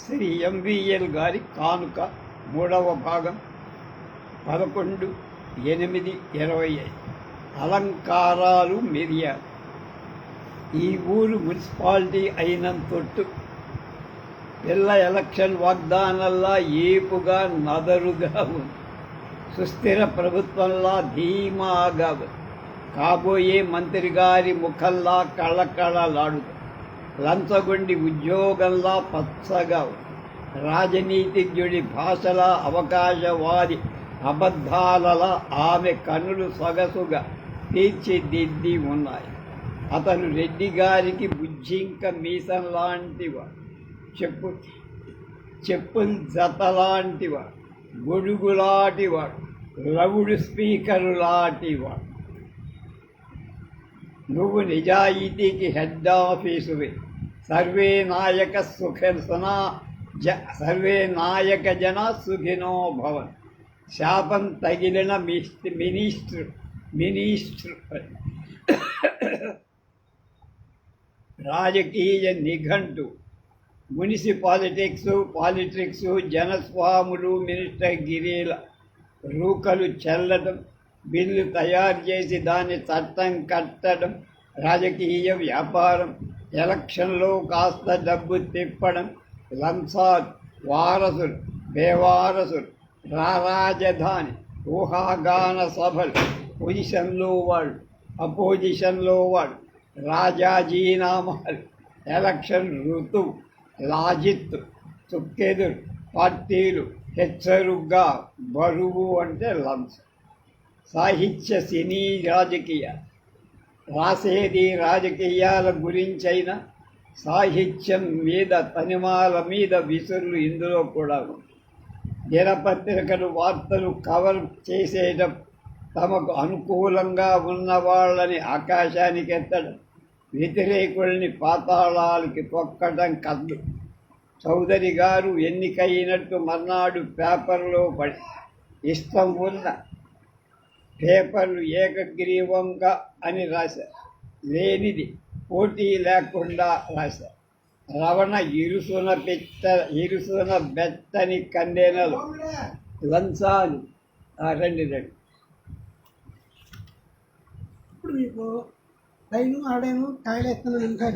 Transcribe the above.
Shri MVL గారి కానుక మూడవ భాగం పదకొండు ఎనిమిది ఇరవై ఐదు అలంకారాలు మిరియాలు. ఈ ఊరు మున్సిపాలిటీ అయినంతొట్టు పిల్ల ఎలక్షన్ వాగ్దానంలా ఏపుగా నదరుగా ఉంది. సుస్థిర ప్రభుత్వంలా ధీమాగా ఉంది. కాబోయే మంత్రి గారి ముఖంలా కళకళలాడుతుంది. లంచగొండి ఉద్యోగంలా పచ్చగా రాజనీతిజ్ఞుడి భాషల అవకాశవాది అబద్ధాలలా ఆమె కన్నులు సొగసుగా తీర్చిదిద్ది ఉన్నాయి. అతను రెడ్డి గారికి బుజ్జింక మీసం లాంటివాడు చెప్పు చెప్పుల జత లాంటివాడు గొడుగులాంటివాడు రవుడు స్పీకరు లాంటివాడు నువ్వు నిజాయితీకి హెడ్ ఆఫీసువి. సర్వే నాయక సుఖ సనా జ సర్వే నాయక జన సుఖినో భవన్ శాపం తగిలిన మిస్ట్ మినిస్టర్ మినిస్టర్ రాజకీయ నిఘంటు. మున్సిపాలిటిక్స్ పాలిటిక్స్ జనస్వాములు మినిస్టర్ గిరీల రూకలు చల్లడం బిల్లు తయారు చేసి దాన్ని చట్టం కట్టడం రాజకీయ వ్యాపారం ఎలక్షన్లో కాస్త డబ్బు తిప్పడం లంసార్ వారసులు బేవారసులు రారాజధాని ఊహాగాన సభలు పొజిషన్లో వాళ్ళు అపోజిషన్లో వాళ్ళు రాజాజీనామాలు ఎలక్షన్ ఋతువు లాజిత్ చుక్కెదురు పార్టీలు హెచ్చరుగ్గా బరువు అంటే లంచం. సాహిత్య సినీ రాజకీయ రాసేది రాజకీయాల గురించైనా సాహిత్యం మీద తనిమాల మీద విసురులు ఇందులో కూడా దినపత్రికలు వార్తలు కవర్ చేసేటప్పుడు తమకు అనుకూలంగా ఉన్నవాళ్ళని ఆకాశానికి ఎత్తడం వ్యతిరేకుల్ని పాతాళాలకి తొక్కడం కద్దు. చౌదరి గారు ఎన్నికైనట్టు మర్నాడు పేపర్లో పడి ఇష్టం ఉన్న పేపర్లు ఏకగ్రీవంగా అని రాశారు లేనిది పోటీ లేకుండా రాశారు రవణ ఇరుసున పెత్త ఇరుసున బెత్తని కండెనలు. లంచాలు. రండి రండి. ఇప్పుడు మీకు ఆడేను కాయలు ఇంకా